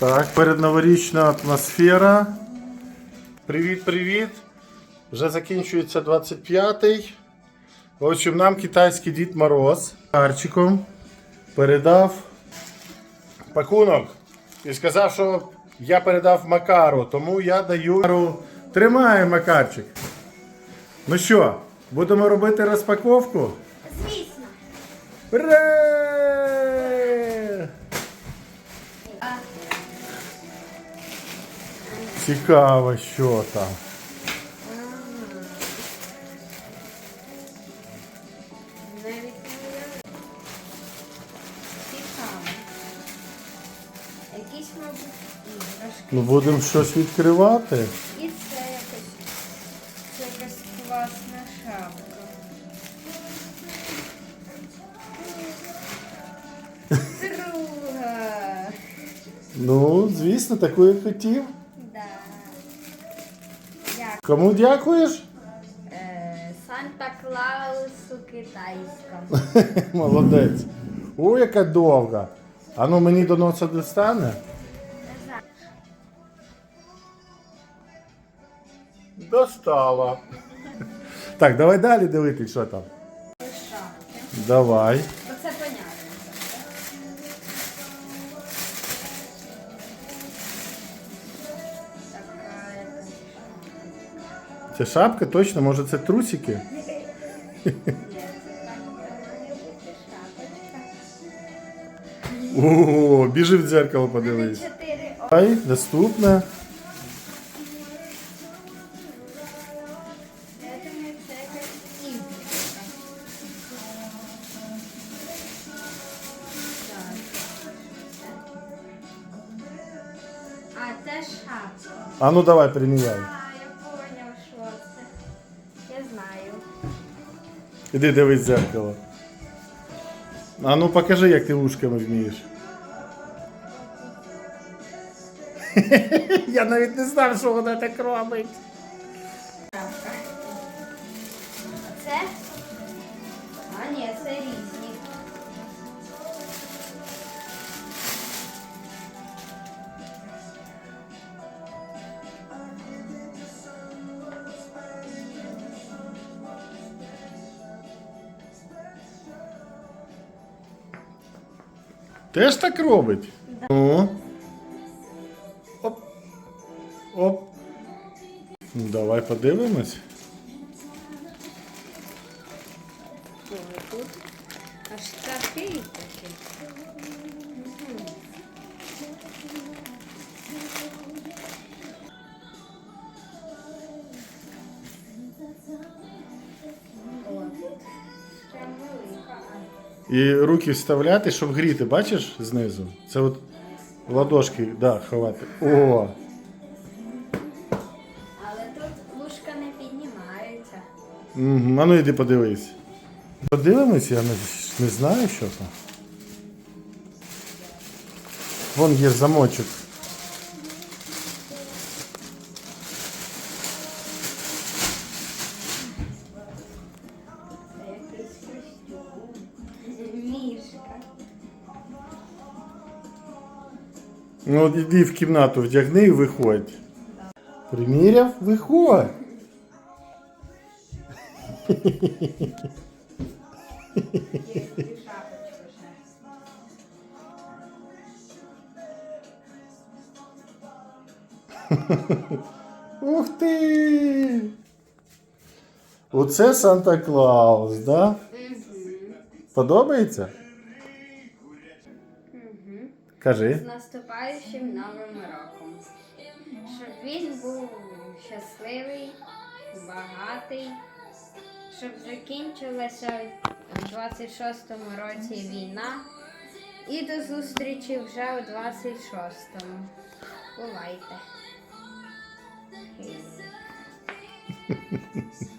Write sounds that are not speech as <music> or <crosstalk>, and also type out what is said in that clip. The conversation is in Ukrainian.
Так, передноворічна атмосфера. Привіт, привіт. Вже закінчується 25-й. В общем, нам китайський Дід Мороз Арчиком передав пакунок і сказав, що я передав Макару, тому я даю Макару. Тримай, Макарчик. Ну що, будемо робити розпаковку? Звісно. Ура! Цікаво, що там. Якісь, мабуть, іграшки. Ну будемо щось відкривати. І це якось. Це якась класна шапка. Друга. Ну, звісно, таку я хотів. Кому дякуєш? Е, Санта Клаусу китайському. <laughs> Молодець. О, яка довга. А ну мені до носа достане? Достала. <laughs> Так, давай далі дивитись, що там. Давай. Це шапка, точно, може це трусики? Ні, це так має бути шапочка. О, біжи в дзеркало, подивись. Чотири о- Давай, наступне. Я думаю, Іди дивись зеркало. А ну покажи, як ти ушками вмієш. <laughs> Я навіть не знав, що вона так робить. Це? А, ні, це різні. Теж так робить? Ну. Оп. Оп. Ну, Давай подивимось. Тут аж такий такий. І руки вставляти, щоб гріти, бачиш знизу? Це от ладошки, да, ховати. О! Але тут вушка не піднімається. Мгм, А ну йди подивись. Подивимось, я не, не знаю, що там. Вон є замочок. Ну от іди в кімнату, вдягни і виходь. Приміряв, виходь. Ух ти! Оце Санта Клаус, да? Подобається? Кажи. З наступаючим новим роком. Щоб він був щасливий, багатий, щоб закінчилася в 26-му році війна. І до зустрічі вже у 26-му. Бувайте. <laughs>